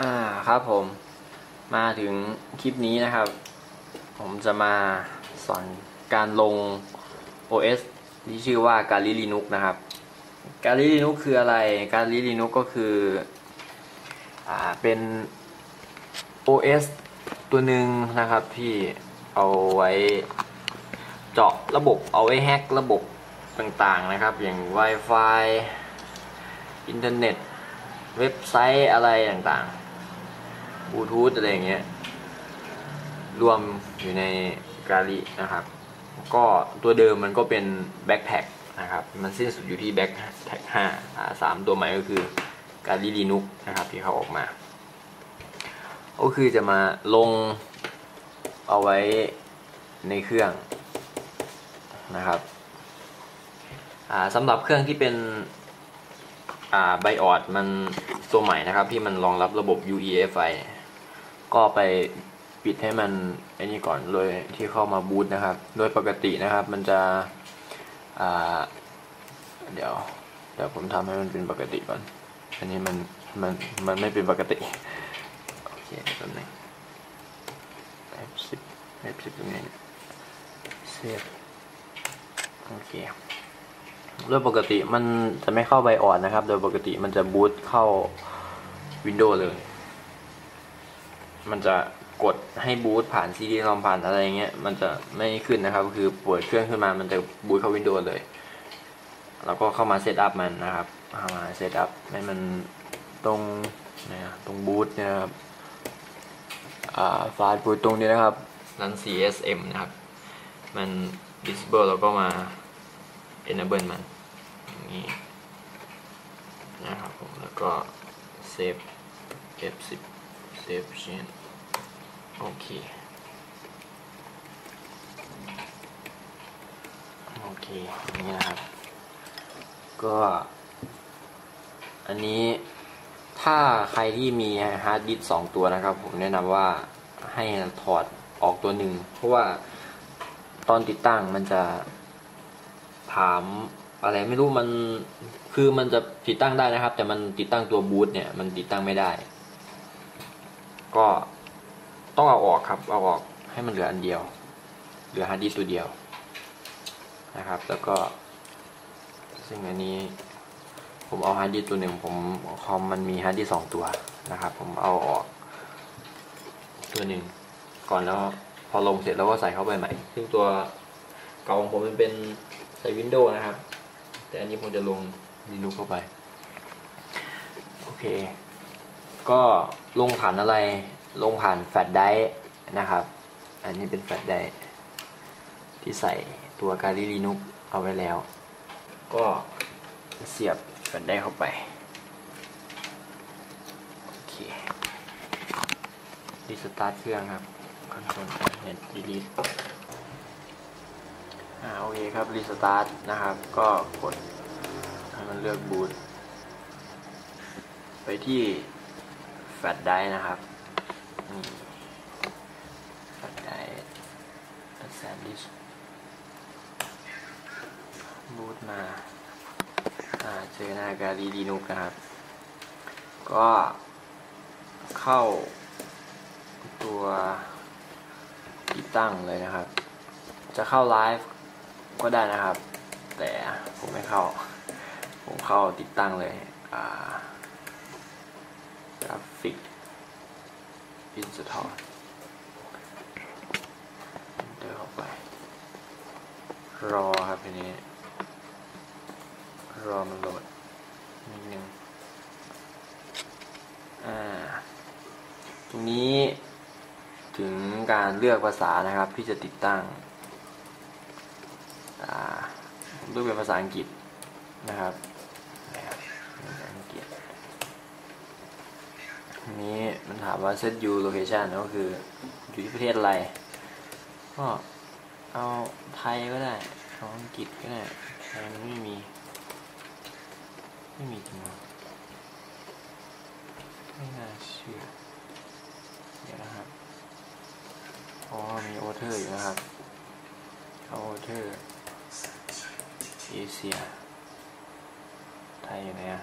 อ่าครับผมมาถึงคลิปนี้นะครับ ผมจะมาสอนการลง OS ที่ชื่อว่า g a l i Linux นะครับ g a l i Linux คืออะไร g a l i Linux ก็คืออ่าเป็น OS ตัวหนึ่งนะครับที่เอาไว้เจาะระบบเอาไว้แฮกระบบต่างๆนะครับ อย่าง Wi-Fi อินเทอร์เน็ต เว็บไซต์อะไรต่างๆ บลูทูธอะไรอย่างเงี้ยรวมอยู่ในกาลินะครับ ก็ตัวเดิมมันก็เป็นแบ็คแพ็คนะครับ มันสิ้นสุดอยู่ที่แบ็คแพ็คห้าสามตัวใหม่ก็คือกาลิลีนุกนะครับที่เขาออกมา ก็คือจะมาลงเอาไว้ในเครื่องนะครับสำหรับเครื่องที่เป็นไบออดมันตัวใหม่นะครับ ที่มันรองรับระบบ UEFI ก็ไปปิดให้มันไอ้นี่ก่อนเลยที่เข้ามาบูตนะครับ โดยปกตินะครับ มันจะเดี๋ยวเดี๋ยวผมทำให้มันเป็นปกติก่อน อันนี้มันมันมันไม่เป็นปกติ โอเคแป๊บนึง F10 F10 ตรงนี้เซฟโอเคโดยปกติมันจะไม่เข้าไบออดนะครับ โดยปกติมันจะบูตเข้า Windows เลย มันจะกดให้บูตผ่านซีดีรอมผ่านอะไรเงี้ยมันจะไม่ขึ้นนะครับคือเปิดเครื่องขึ้นมามันจะบูตเข้า Windows เลย แล้วก็เข้ามาเซตอัพมันนะครับเข้ามาเซตอัพให้มันตรงนะตรงบูตนี่ยครับอ่าฟาดบูตตรงนี้นะครับนั้น CSM นะครับ มัน disable แล้วก็มา enable มันอย่างนี้นะครับผมแล้วก็ save F10 save chain โอเค โอเค นี่นะครับ ก็ อันนี้ถ้าใครที่มีฮาร์ดดิสสองตัวนะครับ ผมแนะนำว่าให้ถอดออกตัวหนึ่ง เพราะว่าตอนติดตั้งมันจะถามอะไรไม่รู้มันคือมันจะติดตั้งได้นะครับ แต่มันติดตั้งตัวบูตเนี่ย มันติดตั้งไม่ได้ ก็ต้องเอาออกครับ เอาออกให้มันเหลืออันเดียว เหลือฮาร์ดดิสตัวเดียวนะครับ แล้วก็ ซึ่งอันนี้ ผมเอาฮาร์ดดิสตัวหนึ่งผมคอมมันมีฮาร์ดดิสสองตัวนะครับ ผมเอาออกตัวหนึ่งก่อนแล้วพอลงเสร็จแล้วก็ใส่เข้าไปใหม่ ซึ่งตัวเก่าของผมมันเป็นใส่วินโดว์นะครับ แต่อันนี้ผมจะลงลินุเข้าไป โอเค ก็ลงผ่านอะไร ลงผ่านแฟลชไดร์นะครับ อันนี้เป็นแฟลชไดร์ที่ใส่ตัวการีลีนุกเอาไว้แล้ว ก็เสียบแฟลชไดร์เข้าไป โอเครีสตาร์ทเครื่องครับคอนโซลเน็ตดีลีทอ่าโอเคครับรีสตาร์ทนะครับ ก็กดให้มันเลือกบูตไปที่ แฟลชไดร์นะครับนี่แฟลชไดร์แซนดิชบูตมาเจอหน้าการีดีนุกนะครับ ก็เข้าตัวติดตั้งเลยนะครับ จะเข้าไลฟ์ก็ได้นะครับ แต่ผมไม่เข้า ผมเข้าติดตั้งเลยกราฟิก อินสตอลเดินเข้าไป รอครับทีนี้ รอมันโหลดนิดนึงอ่าตรงนี้ถึงการเลือกภาษานะครับที่จะติดตั้งผมเลือกเป็นภาษาอังกฤษนะครับภาษาอังกฤษ นี้มันถามว่า set you location ก็คือ อยู่ที่ประเทศอะไร ก็เอาไทยก็ได้เอาอังกฤษก็ได้ไทยมันไม่มี ไม่มีจริงไม่น่าเชื่อ เดี๋ยวนะครับ อ๋อ มีโอเทอร์อยู่นะครับโอเทอร์เอเชีย ไทยอยู่ไหนอะ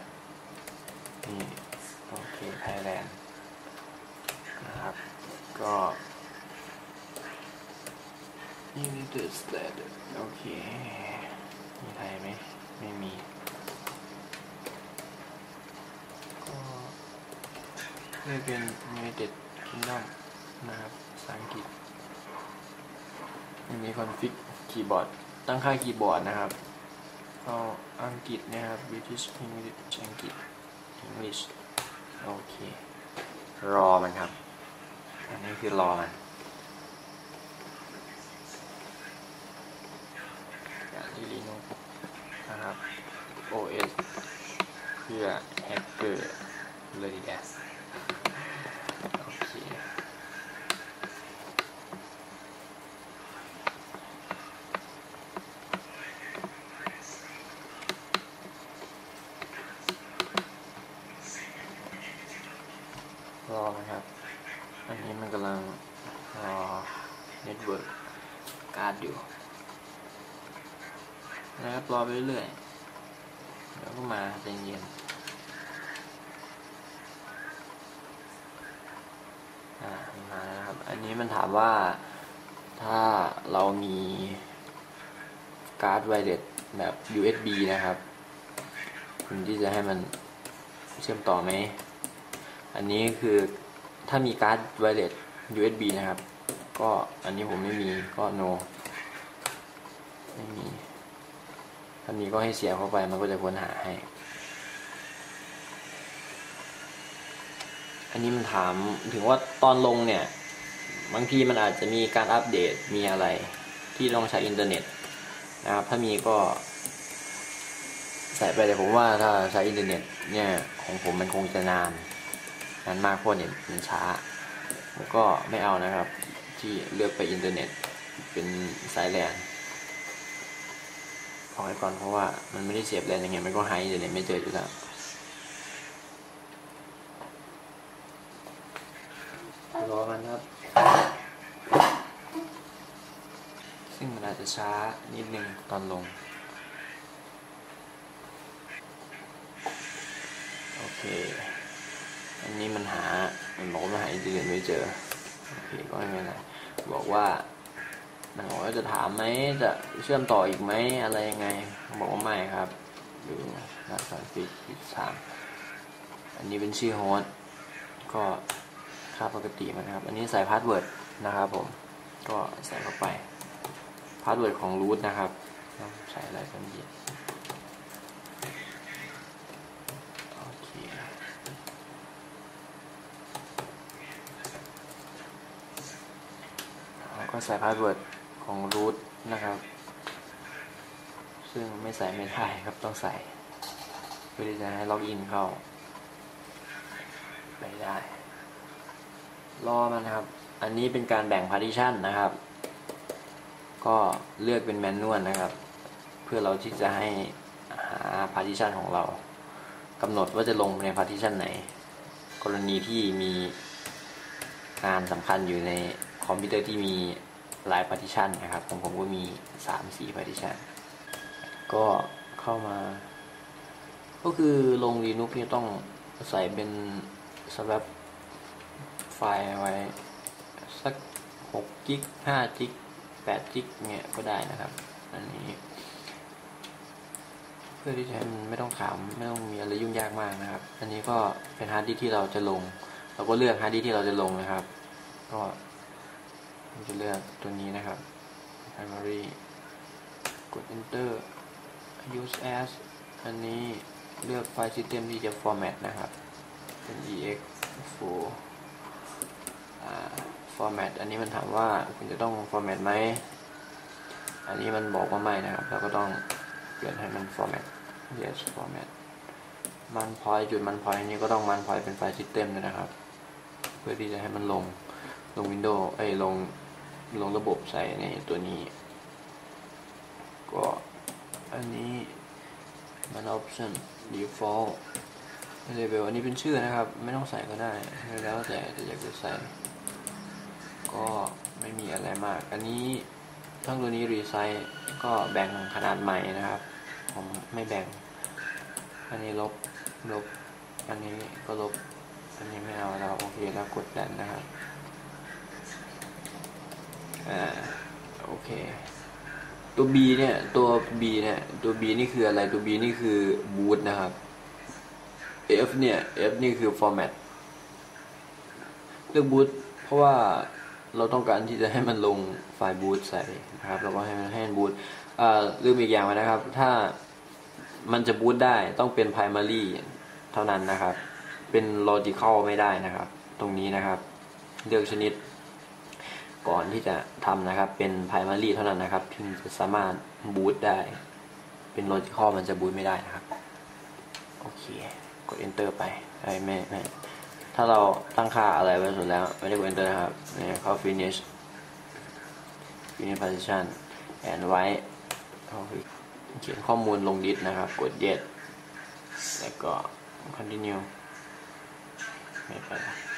นี่ โอเค ไทยแลนด์ นะครับ ก็ United States โอเค มีไทยไหม ไม่มี ก็เรียกเป็น United Kingdom นะครับภาษาอังกฤษมีคอนฟิกคีย์บอร์ด ตั้งค่าคีย์บอร์ดนะครับก็อังกฤษนะครับ British English อังกฤษ English โอเค รอมันครับ อันนี้คือรอมันอย่างที่ลีนุนะครับ OS เพื่อแฮกเกอร์เลยแกสโอเครอนะครับ อันนี้มันกำลังรอเน็ตเวิร์กการ์ดอยู่นะครับรอไปเรื่อยๆเดี๋ยวก็มาใจเย็นอ่ามาแล้วครับ อันนี้มันถามว่าถ้าเรามีการ์ดไวเลสแบบ USB นะครับคุณที่จะให้มันเชื่อมต่อไหม อันนี้คือ ถ้ามีการ์ดไวเลส USB นะครับ ก็อันนี้ผมไม่มีก็ no ไม่มีถ้ามีก็ให้เสียบเข้าไปมันก็จะค้นหาให้ อันนี้มันถามถึงว่าตอนลงเนี่ย บางทีมันอาจจะมีการอัปเดตมีอะไร ที่ต้องใช้อินเทอร์เน็ตนะครับ ถ้ามีก็ใส่ไปแต่ผมว่าถ้าใช้อินเทอร์เน็ตเนี่ยของผมมันคงจะนาน นานมากพราะเนี่ยมันช้าผมก็ไม่เอานะครับ ที่เลือกไปอินเทอร์เน็ต เป็นสายแลนพอไว้ก่อนเพราะว่ามันไม่ได้เสียบแลนยังไงมันก็หายอินเทอร์เน็ตไม่เจออยู่แล้วรอมันครับ ซึ่งมันอาจจะช้านิดนึงตอนลง โอเค อันนี้มันหา มันบอกว่ามันหาอินเทอร์เน็ตไม่เจอโอเคก็ไม่เป็นไรบอกว่ามันบอกว่าจะถามไหมจะเชื่อมต่ออีกไหมอะไรยังไงบอกว่าไม่ครับดูหน้าสอนปิดปิดสามอันนี้เป็นชื่อโฮสต์ก็ค่าปกติมันนะครับ อันนี้ใส่พาสเวิร์ดนะครับผม ก็ใส่เข้าไปพาสเวิร์ดของรูทนะครับ ใส่อะไรกันดีโอเค แล้วก็ใส่พาสเวิร์ดของรูทนะครับ ซึ่งไม่ใส่ไม่ได้ครับต้องใส่ เพื่อที่จะให้ล็อกอินเข้าไม่ได้ รอมันครับ อันนี้เป็นการแบ่ง partition นะครับ ก็เลือกเป็นแมนนวลนะครับ เพื่อเราที่จะให้หา partition ของเรากำหนดว่าจะลงใน partition ไหน กรณีที่มีงานสำคัญอยู่ในคอมพิวเตอร์ที่มี หลาย partition นะครับของผมก็มี 3-4 partition ก็เข้ามา ก็คือลง Linux นี่ต้องใส่เป็น swap ไฟล์ไว้ สัก6กิก5กิก8กิกเนี่ยก็ได้นะครับ อันนี้ เพื่อที่จะให้มันไม่ต้องถามไม่ต้องมีอะไรยุ่งยากมากนะครับ อันนี้ก็เป็นฮาร์ดดิสที่เราจะลง เราก็เลือกฮาร์ดดิสที่เราจะลงนะครับ ก็ จะเลือกตัวนี้นะครับ primary กด enter use as อันนี้เลือกไฟล์ system ที่จะ format นะครับ เป็น ex4 format อันนี้มันถามว่าคุณจะต้อง format ไหม อันนี้มันบอกว่าไม่นะครับ เราก็ต้องเปลี่ยนให้มัน format yes format มันพอยจุดมันพอยนี้ก็ต้องมันพอยเป็นไฟล์ system ด้วยนะครับ เพื่อที่จะให้มันลงลง Windows เอ้ยลง ลงระบบใส่ในตัวนี้ ก็อันนี้มัน option default label อันนี้เป็นชื่อนะครับ ไม่ต้องใส่ก็ได้ แล้วแต่จะอยากจะใส่ ก็ไม่มีอะไรมาก อันนี้ทั้งตัวนี้รีไซต์ก็แบ่งขนาดใหม่นะครับ ผมไม่แบ่ง อันนี้ลบลบ อันนี้ก็ลบ อันนี้ไม่เอาแล้วโอเคแล้วกดดันนะครับ อ่าโอเค ตัว B เนี่ย ตัว B เนี่ย ตัว B นี่คืออะไรตัว B นี่คือ boot นะครับ F เนี่ย F นี่คือ format เลือก boot เพราะว่าเราต้องการที่จะให้มันลงไฟล์ boot ใส่นะครับแล้วก็ให้มันให้มัน boot อ่าลืมอีกอย่างไว้นะครับ ถ้ามันจะ boot ได้ต้องเป็น primary เท่านั้นนะครับ เป็น logical ไม่ได้นะครับ ตรงนี้นะครับ เลือกชนิด ก่อนที่จะทำนะครับ เป็น primary เท่านั้นนะครับถึงจะสามารถ boot ได้ เป็น logical มันจะ boot ไม่ได้นะครับ โอเค กด enter ไปไอ้ไม่ไม่ถ้าเราตั้งค่าอะไรไว้สุดแล้ว ไม่ได้กด enter นะครับเนี่ยเข้า finish finish position and ไว้เข้าเขียนข้อมูลลงดิสนะครับ กด yes แล้วก็ continue ไม่ไปละ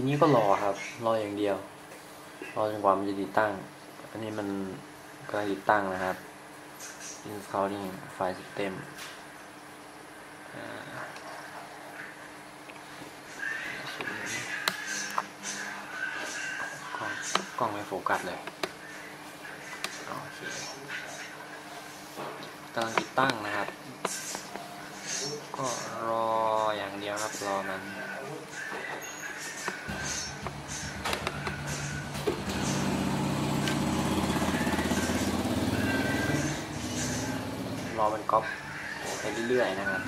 ทีนี้ก็รอครับ รออย่างเดียว รอจนกว่ามันจะติดตั้ง อันนี้มันกำลังติดตั้งนะครับ installing file system กล้องกล้องไม่โฟกัสเลย โอเคกำลังติดตั้งนะครับ ก็รออย่างเดียวครับ รอมัน รอมันก๊อปไปเรื่อยๆนะครับ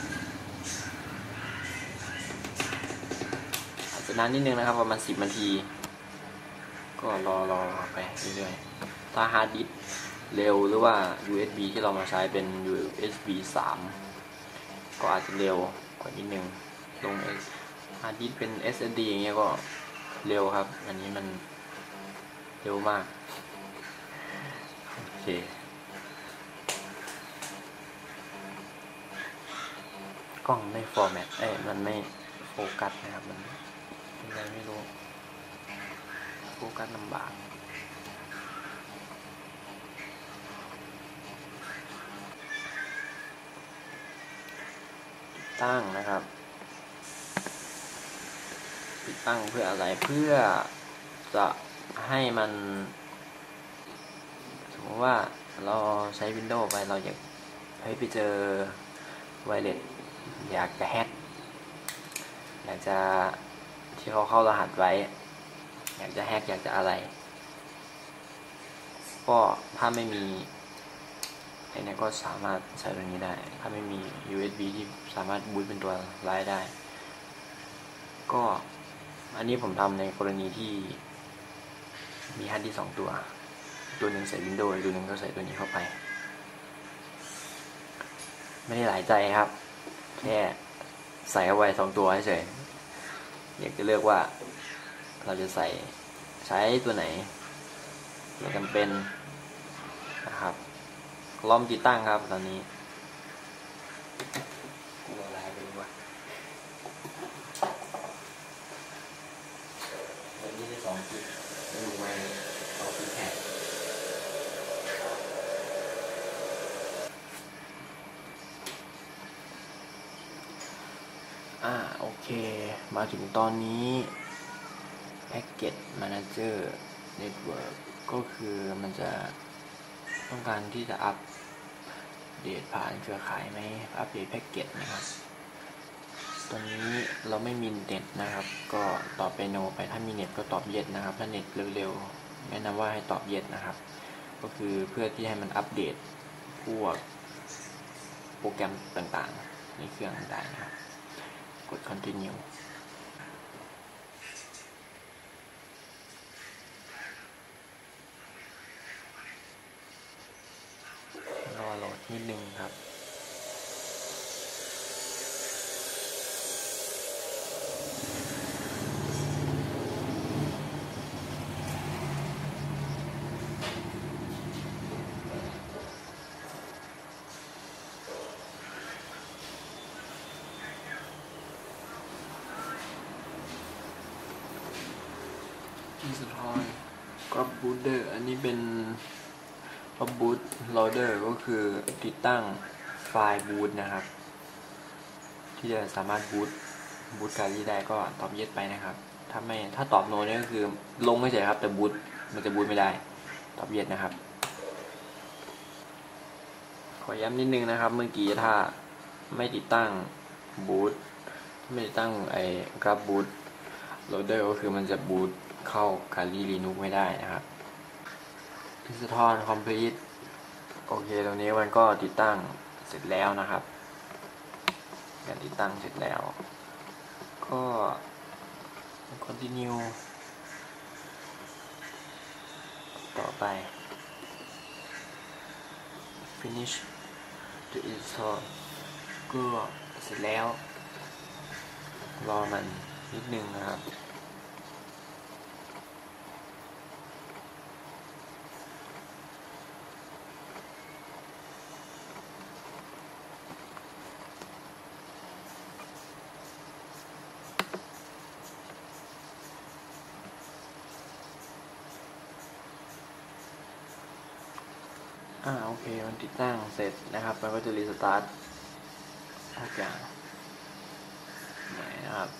อาจจะนานนิดนึงนะครับประมาณสิบนาที ก็รอรอไปเรื่อยๆถ้าฮาร์ดดิสก์เร็วหรือว่า USB ที่เรามาใช้เป็น USB 3 ก็อาจจะเร็วกว่านิดนึงลงฮาร์ดดิสก์เป็น SSD อย่างเงี้ยก็เร็วครับ อันนี้มันเร็วมาก โอเค ล้องไม่ฟอร์แมตเอ้ยมันไม่โฟกัสนะครับ มันเป็นอะไรไม่รู้ โฟกัสลำบาก ตั้งนะครับติดตั้งเพื่ออะไร เพื่อจะให้มันสมมติว่าเราใช้ Windows ไปเราอยากให้ไปเจอไวเลส อยากจะแฮกอยากจะที่เขาเข้ารหัสไว้ อยากจะแฮกอยากจะอะไร ก็ถ้าไม่มีไอ้นี่ก็สามารถใช้ตรงนี้ได้ ถ้าไม่มี USB ที่สามารถบูตเป็นตัวไลน์ได้ ก็อันนี้ผมทำในกรณีที่มีฮาร์ดดิสก์สองตัว ตัวหนึ่งใส่ Windows ตัวหนึ่งก็ใส่ตัวนี้เข้าไป ไม่ได้หลายใจครับ แค่ใส่เอาไว้สองตัวเฉยอยากจะเลือกว่า เราจะใส่ใช้ตัวไหนเราจำเป็นนะครับล้อมติดตั้งครับตอนนี้กลัวอะไรไปดีว่าตอนนี้ได้สองจุดไม่รู้ไว้สองจุดแค่ อ่าโอเค มาถึงตอนนี้ Packet Manager Network ก็คือมันจะต้องการที่จะอัปเดตผ่านเครือข่ายไหมอัปเดตแพ็กเกจนะครับ ตอนนี้เราไม่มีเน็ตนะครับ ก็ตอบไปโนไปถ้ามีเน็ตก็ตอบเย็ดนะครับ ถ้าเน็ตเร็วๆแนะนำว่าให้ตอบเย็ดนะครับ ก็คือเพื่อที่ให้มันอัปเดตพวกโปรแกรมต่างๆ ในเครื่องได้นะครับ กด continue รอโหลดนิดนึงครับ ที่สุดท้ายก็บูตเดอร์ อันนี้เป็น ก็บูตโหลเดอร์ก็คือติดตั้งไฟล์บูตนะครับ ที่จะสามารถบูตบูตการีได้ก็ตอบเย็ดไปนะครับ ถ้าไม่ถ้าตอบโนนี่ก็คือลงไม่เฉยครับ แต่บูตมันจะบูตไม่ได้ ตอบเย็ดนะครับ ขอย้ำนิดนึงนะครับ เมื่อกี้ถ้าไม่ติดตั้งบูตไม่ติดตั้งไอ้กราฟบูตโหลเดอร์ก็คือมันจะบูตเข้าคาลีลีนุกไม่ได้นะครับ i n s t a l l complete โอเคตรงนี้มันก็ติดตั้งเสร็จแล้วนะครับการติดตั้งเสร็จแล้ว ก็ continue ต่อไป finish the install ก็เสร็จแล้ว รอมันนิดนึงนะครับ อ่าโอเค มันติดตั้งเสร็จนะครับ มันก็จะรีสตาร์ททุกอย่างใหม่นะครับ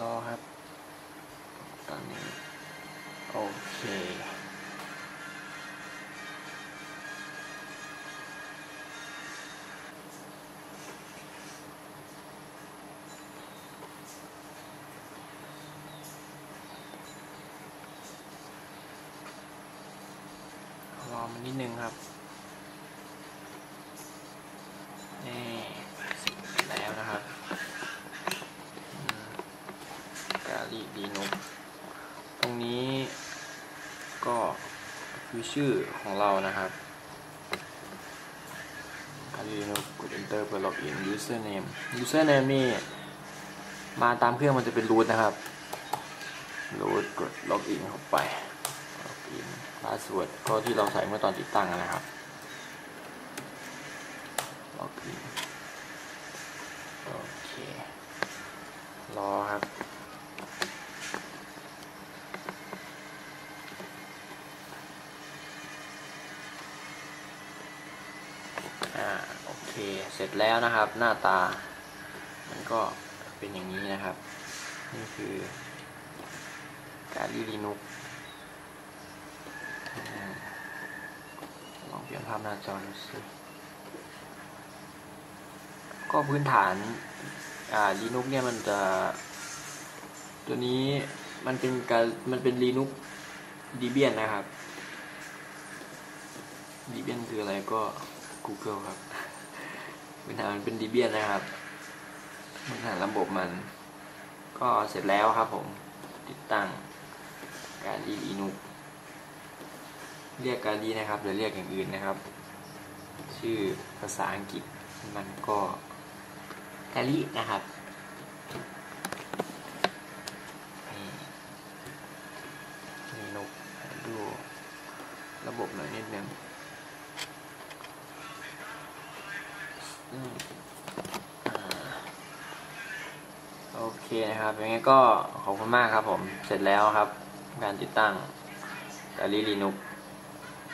รอครับ ตอนนี้ โอเค รอมั นิดนึงครับนี่เสร็จแล้วนะครับกาลิดีนุกตรงนี้ก็คือชื่อของเรานะครับกาลิดีนุกกด enter เพื่อ login username username นี่มาตามเครื่องมันจะเป็น root นะครับ root กด login เข้าไป login พาสเวิร์ดก็ที่เราใส่เมื่อตอนติดตั้งนะครับล็อกอินโอเครอครับอ่าโอเค เสร็จแล้วนะครับ หน้าตา มันก็เป็นอย่างนี้นะครับ นี่คือการลีลีนุก ลอง เปลี่ยนภาพหน้าจอดูสิก็พื้นฐานอ่า Linux เนี่ยมันจะ ตัวนี้มันเป็นการมันเป็น Linux Debian นะครับ Debian คืออะไรก็ Google ครับพื้นฐานมันเป็น Debian นะครับพื้นฐานระบบมัน ก็เสร็จแล้วครับผม ติดตั้งการ Linux เรียกการีนะครับหรือเรียกอย่างอื่นนะครับ ชื่อภาษาอังกฤษมันก็กาลีนะครับนี่นกดูระบบหน่อยนิดนึงอโอเคนะครับยังไงก็ขอบคุณมากครับผม เสร็จแล้วครับ การติดตั้งกาลีลีนุก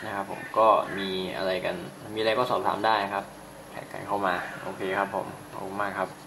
นะครับผมก็มีอะไรกัน มีอะไรก็สอบถามได้ครับแท็กกันเข้ามา โอเคครับผมขอบคุณมากครับ